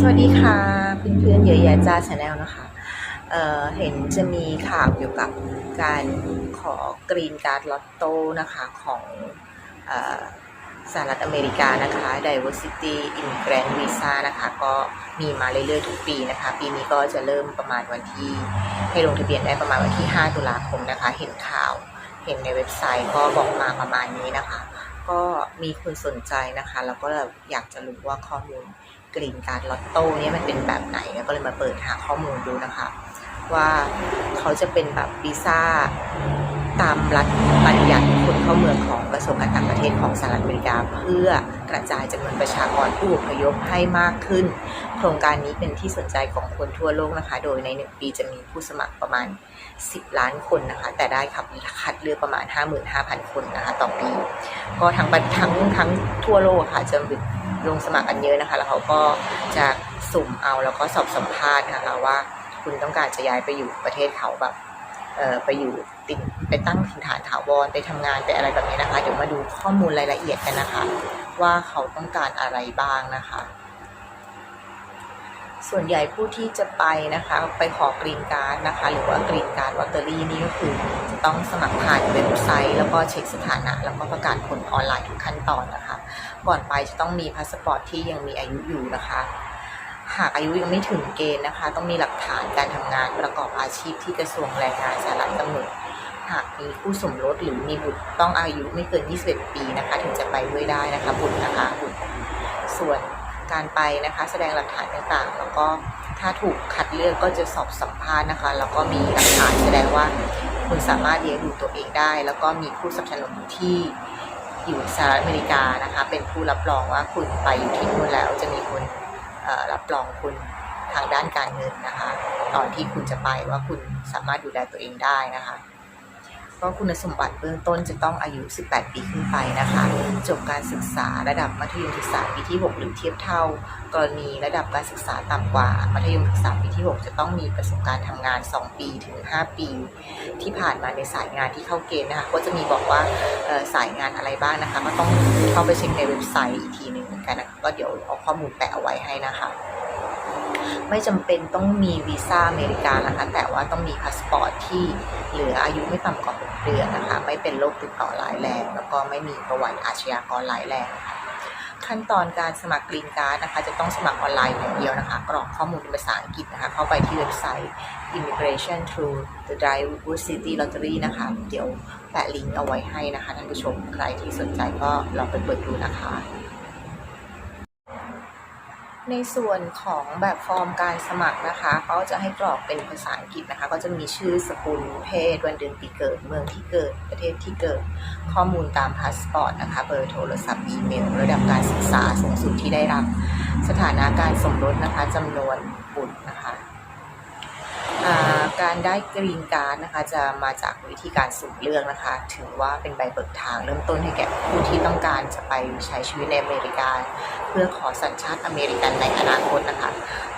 สวัสดีค่ะเพื่อนๆเยอะแยะจ้าชาแนลนะคะเอ่อเห็นจะมีข่าวเกี่ยวกับการขอกรีนการ์ดลอตโต้นะคะของออสหรัฐอเมริกานะคะ Diversity Immigrant Visa นะคะก็มีมาเรื่อยๆทุกปีนะคะ ปีนี้ก็จะเริ่มประมาณวันที่ให้ลงทะเบียนได้ประมาณวันที่ 5 ตุลาคมนะคะ เห็นข่าวเห็นในเว็บไซต์ก็บอกมาประมาณนี้นะคะ ก็มีคนสนใจนะคะ แล้วก็อยากจะรู้ว่าข้อมูล กรีนการ์ดลอตโต้เนี่ยมันเป็นแบบไหนแล้วก็เลยมาเปิดหาข้อมูลดูนะคะ ว่าเขาจะเป็นแบบวีซ่าตามรัฐบัญญัติคนเข้าเมืองของกระทรวงการต่างประเทศของสหรัฐอเมริกา เพื่อกระจายจำนวนประชากรผู้อพยพให้มากขึ้น โครงการนี้เป็นที่สนใจของคนทั่วโลกนะคะ โดยในหนึ่งปีจะมีผู้สมัครประมาณ 10 ล้านคนนะคะ แต่ได้ขับคัดเลือกประมาณ 55,000 คนนะคะ ต่อปี ก็ทั้งทั้งทั้งทั่วโลกค่ะจะ ลงสมัครกันเยอะนะคะ แล้วเขาก็จะสุ่มเอาแล้วก็สอบสัมภาษณ์นะคะว่าคุณต้องการจะย้ายไปอยู่ประเทศเขาแบบเออไปอยู่ติดไปตั้งถิ่นฐานถาวรไปทำงานไปอะไรแบบนี้นะคะ เดี๋ยวมาดูข้อมูลรายละเอียดกันนะคะ ว่าเขาต้องการอะไรบ้างนะคะ ส่วนใหญ่ผู้ที่จะไปนะคะ ไปขอกรีนการ์ดนะคะ หรือว่ากรีนการ์ดลอตเตอรี่นี่ก็คือจะต้องสมัครผ่านเว็บไซต์ แล้วก็เช็คสถานะ แล้วก็ประกาศผลออนไลน์ทุกขั้นตอนนะคะ ก่อนไปจะต้องมีพาสปอร์ตที่ยังมีอายุอยู่นะคะ หากอายุยังไม่ถึงเกณฑ์นะคะ ต้องมีหลักฐานการทำงานประกอบอาชีพที่กระทรวงแรงงานสหรัฐกำหนดหากมีคู่สมรสหรือมีบุตรต้องอายุไม่เกิน 21 ปีนะคะ ถึงจะไปด้วยได้นะคะบุตรนะคะบุตรส่วนการไปนะคะ แสดงหลักฐานต่างๆ แล้วก็ถ้าถูกคัดเลือกก็จะสอบสัมภาษณ์นะคะ แล้วก็มีหลักฐานแสดงว่าคุณสามารถเลี้ยงดูตัวเองได้ แล้วก็มีผู้สนับสนุนที่ อยู่สหรัฐอเมริกานะคะ เป็นผู้รับรองว่าคุณไปอยู่ที่นู่นแล้วจะมีคนรับรองคุณทางด้านการเงินนะคะ ตอนที่คุณจะไปว่าคุณสามารถดูแลตัวเองได้นะคะ ก็คุณสมบัติเบื้องต้นจะต้องอายุ 18 ปีขึ้นไปนะคะ จบการศึกษาระดับมัธยมศึกษาปีที่ 6 หรือเทียบเท่า กรณีระดับการศึกษาต่ำกว่า มัธยมศึกษาปีที่ 6 จะต้องมีประสบการณ์ทำงาน 2 ปีถึง 5 ปี ที่ผ่านมาในสายงานที่เข้าเกณฑ์นะคะ ก็จะมีบอกว่าสายงานอะไรบ้างนะคะ ก็ต้องเข้าไปเช็คในเว็บไซต์อีกทีหนึ่งเหมือนกันนะคะก็เดี๋ยวเอาข้อมูลแปะเอาไว้ให้นะคะ ไม่จำเป็นต้องมีวีซ่าอเมริกานะคะ แต่ว่าต้องมีพาสปอร์ตที่เหลืออายุไม่ต่ำกว่า6เดือนนะคะ ไม่เป็นโรคติดต่อร้ายแรง แล้วก็ไม่มีประวัติอาชญากรร้ายแรงนะคะขั้นตอนการสมัครกรีนการ์ดนะคะ จะต้องสมัครออนไลน์อย่างเดียวนะคะ กรอกข้อมูลเป็นภาษาอังกฤษนะคะ เข้าไปที่เว็บไซต์ immigration through the diversity lottery นะคะ เดี๋ยวแปะลิงก์เอาไว้ให้นะคะท่านผู้ชมใครที่สนใจก็ลองไปเปิดดูนะคะ ในส่วนของแบบฟอร์มการสมัครนะคะเขาจะให้กรอกเป็นภาษาอังกฤษนะคะ ก็จะมีชื่อสกุลเพศวันเดือนปีเกิด เมืองที่เกิด ประเทศที่เกิด ข้อมูลตามพาสปอร์ตนะคะ เบอร์โทรศัพท์อีเมล ระดับการศึกษาสูงสุดที่ได้รับ สถานะการสมรสนะคะจำนวนบุตรนะคะ การได้กรีนการ์ดนะคะ จะมาจากวิธีการสุ่มเลือกนะคะ ถือว่าเป็นใบเบิกทางเริ่มต้นให้แก่ผู้ที่ต้องการจะไปใช้ชีวิตในอเมริกา เพื่อขอสัญชาติอเมริกันในอนาคตนะคะ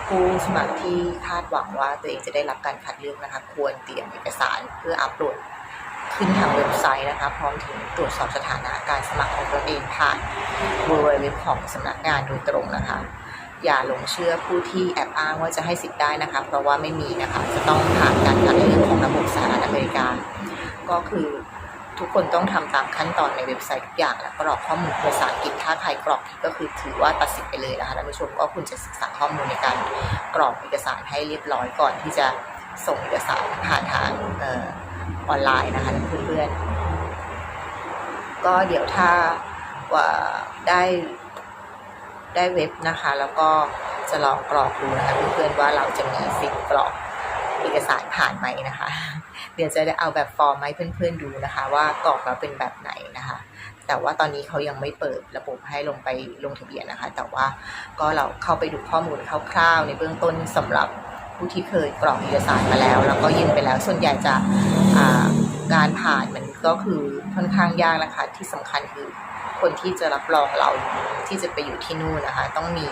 ผู้สมัครที่คาดหวังว่าตัวเองจะได้รับการคัดเลือกนะคะ ควรเตรียมเอกสารเพื่ออัปโหลดขึ้นทางเว็บไซต์นะคะ พร้อมถึงตรวจสอบสถานะการสมัครของตัวเองผ่านบริเว็บของสำนักงานโดยตรงนะคะ อย่าหลงเชื่อผู้ที่แอบอ้างว่าจะให้สิทธิ์ได้นะคะ เพราะว่าไม่มีนะคะจะต้องผ่านการคัดเลือกของระบบสหรัฐอเมริกา ก็คือทุกคนต้องทำตามขั้นตอนในเว็บไซต์ทุกอย่างและกรอกข้อมูลภาษาอังกฤษถ้าใครกรอกผิดก็คือถือว่าตัดสิทธิ์ไปเลยนะคะท่านผู้ชมก็คุณจะศึกษาข้อมูลในการกรอกเอกสารให้เรียบร้อยก่อนที่จะส่งเอกสารผ่านทางออนไลน์นะคะเพื่อนๆก็เดี๋ยวถ้าว่าได้ ได้เว็บนะคะ แล้วก็จะลองกรอกดูนะคะเพื่อนๆว่าเราจะมีสิทธิ์กรอกเอกสารผ่านไหมนะคะ เดี๋ยวจะได้เอาแบบฟอร์มให้เพื่อนๆดูนะคะ ว่ากรอกแล้วเป็นแบบไหนนะคะ แต่ว่าตอนนี้เขายังไม่เปิดระบบให้ลงไปลงทะเบียนนะคะ แต่ว่าก็เราเข้าไปดูข้อมูลคร่าวๆ ในเบื้องต้นสำหรับผู้ที่เคยกรอกเอกสารมาแล้ว แล้วก็ยื่นไปแล้วส่วนใหญ่จะการผ่านมันก็คือค่อนข้างยากนะคะที่สำคัญคือ คนที่จะรับรองเราที่จะไปอยู่ที่นู่นนะคะ ต้องมี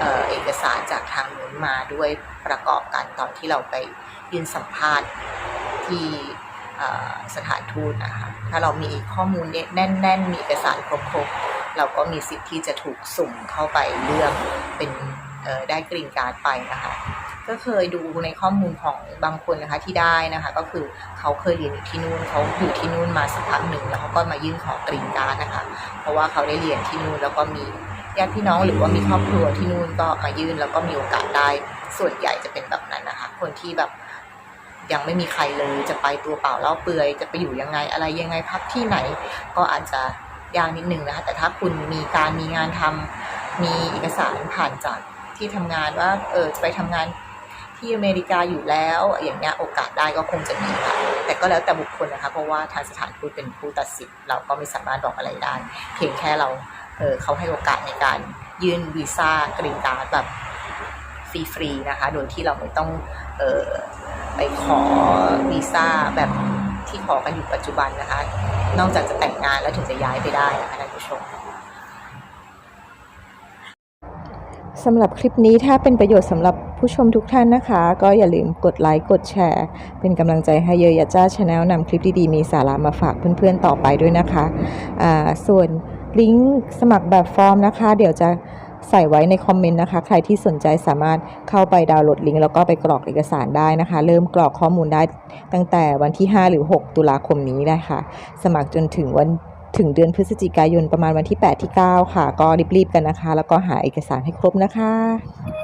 เออเอกสารจากทางนู้นมาด้วยประกอบกันตอนที่เราไปยืนสัมภาษณ์ที่สถานทูตนะคะถ้าเรามีข้อมูลแน่น ๆ มีเอกสารครบๆเราก็มีสิทธิ์ที่จะถูกสุ่มเข้าไปเลือกเป็นได้กรีนการ์ดไปนะคะ ก็เคยดูในข้อมูลของบางคนนะคะที่ได้นะคะ ก็คือเขาเคยเรียนอยู่ที่นู่นเขาอยู่ที่นู่นมาสักพักหนึ่งแล้วเขาก็มายื่นขอกรีนการ์ดนะคะ เพราะว่าเขาได้เรียนที่นู่นแล้วก็มีญาติพี่น้องหรือว่ามีครอบครัวที่นู่นก็มายื่นแล้วก็มีโอกาสได้ส่วนใหญ่จะเป็นแบบนั้นนะคะ คนที่แบบยังไม่มีใครเลยจะไปตัวเปล่าเล่าเปลือย จะไปอยู่ยังไงอะไรยังไงพักที่ไหน ก็อาจจะยากนิดนึงนะคะแต่ถ้าคุณมีการมีงานทำมีเอกสารผ่านจากที่ทำงานว่าเออจะไปทำงาน ที่อเมริกาอยู่แล้วอย่างเงี้ยโอกาสได้ก็คงจะมีค่ะแต่ก็แล้วแต่บุคคลนะคะเพราะว่าทางสถานทูตเป็นผู้ตัดสินเราก็ไม่สามารถบอกอะไรได้ เพียงแค่เราเออเขาให้โอกาสในการยื่นวีซ่ากรีนการ์ดแบบฟรีๆนะคะ โดยที่เราไม่ต้องออไปขอวีซ่าแบบที่ขอกันอยู่ปัจจุบันนะคะ นอกจากจะแต่งงานแล้วถึงจะย้ายไปได้นะคะท่านผู้ชม สำหรับคลิปนี้ถ้าเป็นประโยชน์สำหรับผู้ชมทุกท่านนะคะ ก็อย่าลืมกดไลค์กดแชร์ เป็นกำลังใจให้เยอะยาจ้าชาแนลนำคลิปดีๆ มีสาระมาฝากเพื่อนๆต่อไปด้วยนะคะอ่าส่วนลิงก์สมัครแบบฟอร์มนะคะ เดี๋ยวจะใส่ไว้ในคอมเมนต์นะคะ ใครที่สนใจสามารถเข้าไปดาวน์โหลดลิงก์แล้วก็ไปกรอกเอกสารได้นะคะ เริ่มกรอกข้อมูลได้ตั้งแต่วันที่ 5 หรือ 6 ตุลาคมนี้นะคะสมัครจนถึงวัน ถึงเดือนพฤศจิกายนประมาณวันที่ 8 ที่ 9 ค่ะ ก็รีบๆกันนะคะ แล้วก็หาเอกสารให้ครบนะคะ